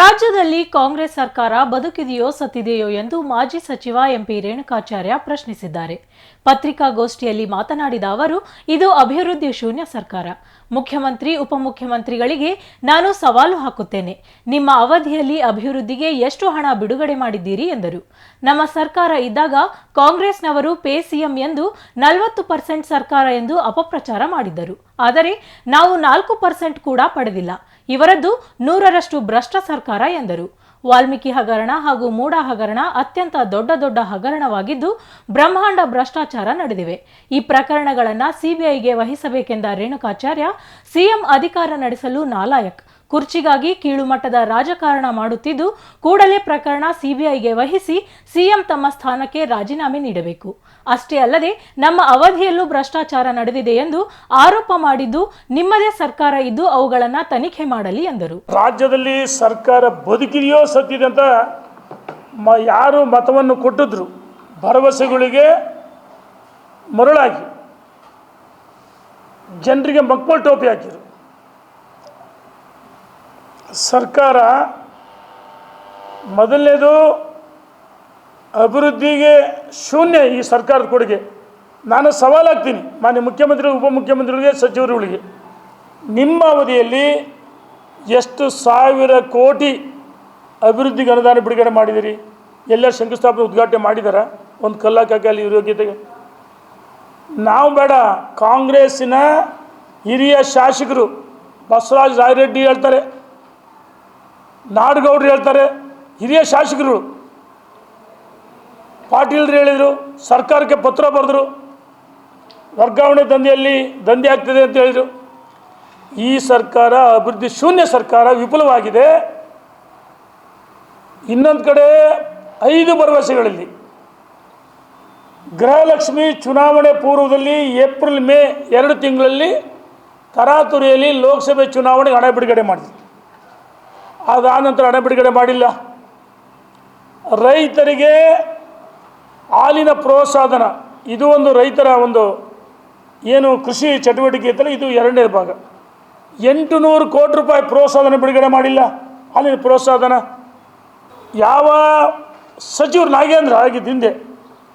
ರಾಜ್ಯದಲ್ಲಿ ಕಾಂಗ್ರೆಸ್ ಸರ್ಕಾರ ಬದುಕಿದೆಯೋ ಸತ್ತಿದೆಯೋ ಎಂದು ಮಾಜಿ ಸಚಿವ ಎಂಪಿ ರೇಣುಕಾಚಾರ್ಯ ಪ್ರಶ್ನಿಸಿದ್ದಾರೆ. ಪತ್ರಿಕಾಗೋಷ್ಠಿಯಲ್ಲಿ ಮಾತನಾಡಿದ ಅವರು, ಇದು ಅಭಿವೃದ್ಧಿ ಶೂನ್ಯ ಸರ್ಕಾರ. ಮುಖ್ಯಮಂತ್ರಿ, ಉಪಮುಖ್ಯಮಂತ್ರಿಗಳಿಗೆ ನಾನು ಸವಾಲು ಹಾಕುತ್ತೇನೆ. ನಿಮ್ಮ ಅವಧಿಯಲ್ಲಿ ಅಭಿವೃದ್ಧಿಗೆ ಎಷ್ಟು ಹಣ ಬಿಡುಗಡೆ ಮಾಡಿದ್ದೀರಿ ಎಂದರು. ನಮ್ಮ ಸರ್ಕಾರ ಇದ್ದಾಗ ಕಾಂಗ್ರೆಸ್ನವರು ಪೇ ಸಿಎಂ ಎಂದು ನಲವತ್ತು ಪರ್ಸೆಂಟ್ ಸರ್ಕಾರ ಎಂದು ಅಪಪ್ರಚಾರ ಮಾಡಿದ್ದರು. ಆದರೆ ನಾವು ನಾಲ್ಕು ಪರ್ಸೆಂಟ್ ಕೂಡ ಪಡೆದಿಲ್ಲ. ಇವರದ್ದು ನೂರರಷ್ಟು ಭ್ರಷ್ಟ ಸರ್ಕಾರ ಎಂದರು. ವಾಲ್ಮೀಕಿ ಹಗರಣ ಹಾಗೂ ಮೂಡ ಹಗರಣ ಅತ್ಯಂತ ದೊಡ್ಡ ದೊಡ್ಡ ಹಗರಣವಾಗಿದ್ದು ಬ್ರಹ್ಮಾಂಡ ಭ್ರಷ್ಟಾಚಾರ ನಡೆದಿವೆ. ಈ ಪ್ರಕರಣಗಳನ್ನು ಸಿಬಿಐಗೆ ವಹಿಸಬೇಕೆಂದ ರೇಣುಕಾಚಾರ್ಯ, ಸಿಎಂ ಅಧಿಕಾರ ನಡೆಸಲು ನಾಲಾಯಕ್. ಕುರ್ಚಿಗಾಗಿ ಕೀಳುಮಟ್ಟದ ರಾಜಕಾರಣ ಮಾಡುತ್ತಿದ್ದು, ಕೂಡಲೇ ಪ್ರಕರಣ ಸಿಬಿಐಗೆ ವಹಿಸಿ ಸಿಎಂ ತಮ್ಮ ಸ್ಥಾನಕ್ಕೆ ರಾಜೀನಾಮೆ ನೀಡಬೇಕು. ಅಷ್ಟೇ ಅಲ್ಲದೆ, ನಮ್ಮ ಅವಧಿಯಲ್ಲೂ ಭ್ರಷ್ಟಾಚಾರ ನಡೆದಿದೆ ಎಂದು ಆರೋಪ ಮಾಡಿದ್ದು, ನಿಮ್ಮದೇ ಸರ್ಕಾರ ಇದ್ದು ಅವುಗಳನ್ನು ತನಿಖೆ ಮಾಡಲಿ ಎಂದರು. ರಾಜ್ಯದಲ್ಲಿ ಸರ್ಕಾರ ಬದುಕಿದೆಯೋ ಸತ್ತಿದೆ ಅಂತ ಯಾರು ಮತವನ್ನು ಕೊಟ್ಟಿದ್ರು, ಭರವಸೆಗಳಿಗೆ ಮರಳಾಗಿ. ಜನರಿಗೆ ಮಕ್ಕಳು ಟೋಪಿ ಹಾಕಿದ್ರು. ಸರ್ಕಾರ ಮೊದಲನೇದು ಅಭಿವೃದ್ಧಿಗೆ ಶೂನ್ಯ ಈ ಸರ್ಕಾರದ ಕೊಡುಗೆ. ನಾನು ಸವಾಲಾಗ್ತೀನಿ, ಮಾನ್ಯ ಮುಖ್ಯಮಂತ್ರಿ, ಉಪಮುಖ್ಯಮಂತ್ರಿಗಳಿಗೆ, ಸಚಿವರುಗಳಿಗೆ. ನಿಮ್ಮ ಅವಧಿಯಲ್ಲಿ ಎಷ್ಟು ಸಾವಿರ ಕೋಟಿ ಅಭಿವೃದ್ಧಿಗೆ ಅನುದಾನ ಬಿಡುಗಡೆ ಮಾಡಿದಿರಿ? ಎಲ್ಲ ಶಂಕುಸ್ಥಾಪನೆ ಉದ್ಘಾಟನೆ ಮಾಡಿದಾರ? ಒಂದು ಕಲ್ಲಾಕಿ ಅಲ್ಲಿ ಯೋಗ್ಯತೆಗೆ ನಾವು ಬೇಡ, ಕಾಂಗ್ರೆಸ್ಸಿನ ಹಿರಿಯ ಶಾಸಕರು ಬಸವರಾಜ ರಾಯರೆಡ್ಡಿ ಹೇಳ್ತಾರೆ ನಾಡಗೌಡರು ಹೇಳ್ತಾರೆ ಹಿರಿಯ ಶಾಸಕರು. ಪಾಟೀಲ್ರು ಹೇಳಿದರು, ಸರ್ಕಾರಕ್ಕೆ ಪತ್ರ ಬರೆದರು, ವರ್ಗಾವಣೆ ದಂಧೆಯಲ್ಲಿ ದಂಧೆ ಆಗ್ತದೆ ಅಂತ ಹೇಳಿದರು. ಈ ಸರ್ಕಾರ ಅಭಿವೃದ್ಧಿ ಶೂನ್ಯ ಸರ್ಕಾರ ವಿಫುಲವಾಗಿದೆ. ಇನ್ನೊಂದು ಕಡೆ ಐದು ಭರವಸೆಗಳಲ್ಲಿ ಗೃಹಲಕ್ಷ್ಮಿ ಚುನಾವಣೆ ಪೂರ್ವದಲ್ಲಿ ಏಪ್ರಿಲ್ ಮೇ ಎರಡು ತಿಂಗಳಲ್ಲಿ ತರಾತುರಿಯಲ್ಲಿ ಲೋಕಸಭೆ ಚುನಾವಣೆಗೆ ಹಣ ಬಿಡುಗಡೆ ಮಾಡಿದ್ರು. ಅದಾದ ನಂತರ ಹಣ ಬಿಡುಗಡೆ ಮಾಡಿಲ್ಲ. ರೈತರಿಗೆ ಹಾಲಿನ ಪ್ರೋತ್ಸಾಹನ ಇದು ಒಂದು ರೈತರ ಒಂದು ಏನು ಕೃಷಿ ಚಟುವಟಿಕೆ ಇತ್ತಲ್ಲ, ಇದು ಎರಡನೇ ಭಾಗ. ಎಂಟು ನೂರು ಕೋಟಿ ರೂಪಾಯಿ ಪ್ರೋತ್ಸಾಹನ ಬಿಡುಗಡೆ ಮಾಡಿಲ್ಲ. ಹಾಲಿನ ಪ್ರೋತ್ಸಾಹನ ಯಾವ ಸಚಿವರು ನಾಗೇಂದ್ರ ಆಗಿದ್ದ ಹಿಂದೆ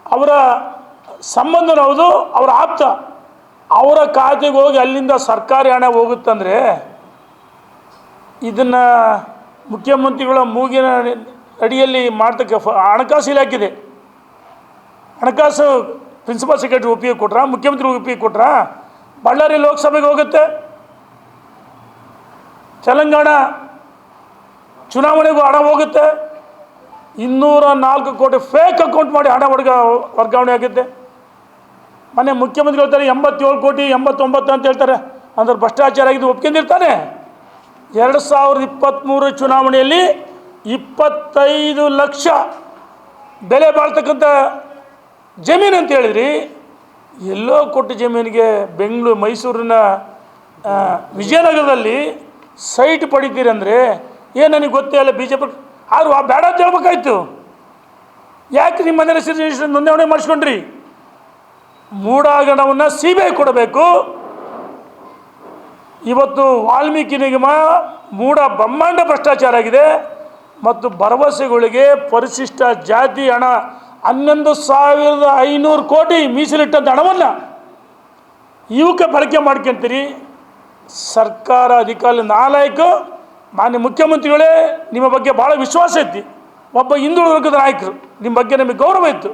ಅವರ ಸಂಬಂಧನ ಹೌದು, ಅವರ ಆಪ್ತ. ಅವರ ಖಾತೆಗೆ ಹೋಗಿ ಅಲ್ಲಿಂದ ಸರ್ಕಾರಿ ಹಣ ಹೋಗುತ್ತಂದರೆ ಇದನ್ನು ಮುಖ್ಯಮಂತ್ರಿಗಳ ಮೂಗಿನ ಅಡಿಯಲ್ಲಿ ಮಾಡ್ತಕ್ಕ ಹಣಕಾಸು ಇಲಾಖೆದೆ. ಹಣಕಾಸು ಪ್ರಿನ್ಸಿಪಲ್ ಸೆಕ್ರೆಟರಿ ಒಪ್ಪಿಗೆ ಕೊಟ್ರ ಮುಖ್ಯಮಂತ್ರಿ ಒಪ್ಪಿಗೆ ಕೊಟ್ರ, ಬಳ್ಳಾರಿ ಲೋಕಸಭೆಗೆ ಹೋಗುತ್ತೆ. ತೆಲಂಗಾಣ ಚುನಾವಣೆಗೂ ಹಣ ಹೋಗುತ್ತೆ. ಇನ್ನೂರ ನಾಲ್ಕು ಕೋಟಿ ಫೇಕ್ ಅಕೌಂಟ್ ಮಾಡಿ ಹಣ ವರ್ಗ, ವರ್ಗಾವಣೆ ಆಗುತ್ತೆ. ಮೊನ್ನೆ ಮುಖ್ಯಮಂತ್ರಿ ಹೇಳ್ತಾರೆ ಎಂಬತ್ತೇಳು ಕೋಟಿ ಎಂಬತ್ತೊಂಬತ್ತು ಅಂತ ಹೇಳ್ತಾರೆ. ಅಂದ್ರೆ ಭ್ರಷ್ಟಾಚಾರ ಆಗಿದ್ದು ಒಪ್ಕೊಂಡಿರ್ತಾನೆ. ಎರಡು ಸಾವಿರದ ಇಪ್ಪತ್ತ್ಮೂರು ಚುನಾವಣೆಯಲ್ಲಿ ಇಪ್ಪತ್ತೈದು ಲಕ್ಷ ಬೆಲೆ ಬಾಳ್ತಕ್ಕಂಥ ಜಮೀನು ಅಂತ ಹೇಳಿದ್ರಿ. ಎಲ್ಲೋ ಕೊಟ್ಟ ಜಮೀನಿಗೆ ಬೆಂಗಳೂರು, ಮೈಸೂರಿನ ವಿಜಯನಗರದಲ್ಲಿ ಸೈಟ್ ಪಡಿತೀರಿ ಅಂದರೆ ಏನು ನನಗೆ ಗೊತ್ತೇ ಇಲ್ಲ ಬಿ ಜೆ ಪಿ ಆದರೂ ಆ ಬೇಡ ಅಂತ ಹೇಳ್ಬೇಕಾಯ್ತು. ಯಾಕೆ ನಿಮ್ಮ ಮನೆ ಹೆಸರು ನೋಂದಣಿ ಮಾಡಿಸ್ಕೊಂಡ್ರಿ? ಮೂಡಾಗಣವನ್ನು ಸಿ ಬಿ ಐ ಕೊಡಬೇಕು. ಇವತ್ತು ವಾಲ್ಮೀಕಿ ನಿಗಮ ಮೂಢ ಬ್ರಹ್ಮಾಂಡ ಭ್ರಷ್ಟಾಚಾರ ಆಗಿದೆ ಮತ್ತು ಭರವಸೆಗಳಿಗೆ ಪರಿಶಿಷ್ಟ ಜಾತಿ ಹಣ ಹನ್ನೊಂದು ಸಾವಿರದ ಐನೂರು ಕೋಟಿ ಮೀಸಲಿಟ್ಟಂಥ ಹಣವನ್ನು ಇವಕ್ಕೆ ಬಳಕೆ ಮಾಡ್ಕೊಂತೀರಿ. ಸರ್ಕಾರ ಅಧಿಕಾರಿ ನಾಲಾಯಕ ಮಾನ್ಯ ಮುಖ್ಯಮಂತ್ರಿಗಳೇ, ನಿಮ್ಮ ಬಗ್ಗೆ ಭಾಳ ವಿಶ್ವಾಸ ಐತಿ. ಒಬ್ಬ ಹಿಂದುಳಿದ ವರ್ಗದ ನಾಯಕರು, ನಿಮ್ಮ ಬಗ್ಗೆ ನಮಗೆ ಗೌರವ ಇತ್ತು.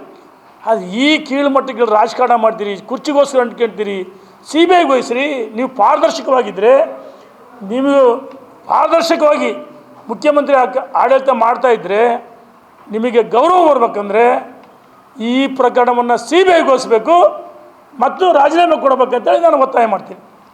ಅದು ಈ ಕೀಳು ಮಟ್ಟಕ್ಕೆ ರಾಜಕಾರಣ ಮಾಡ್ತೀರಿ, ಕುರ್ಚಿಗೋಸ್ಕರ ಅಂಟ್ಕೊಂತೀರಿ ಸಿ ಬಿ ಐಗೆ ವಹಿಸ್ರಿ ನೀವು ಪಾರದರ್ಶಕವಾಗಿದ್ದರೆ ನೀವು ಪಾರದರ್ಶಕವಾಗಿ ಮುಖ್ಯಮಂತ್ರಿ ಆಡಳಿತ ಮಾಡ್ತಾ ಇದ್ದರೆ ನಿಮಗೆ ಗೌರವ ಬರಬೇಕಂದ್ರೆ ಈ ಪ್ರಕರಣವನ್ನು ಸಿ ಬಿ ಐಗೋಸ್ಬೇಕು ಮತ್ತು ರಾಜೀನಾಮೆ ಕೊಡಬೇಕಂತೇಳಿ ನಾನು ಒತ್ತಾಯ ಮಾಡ್ತೀನಿ.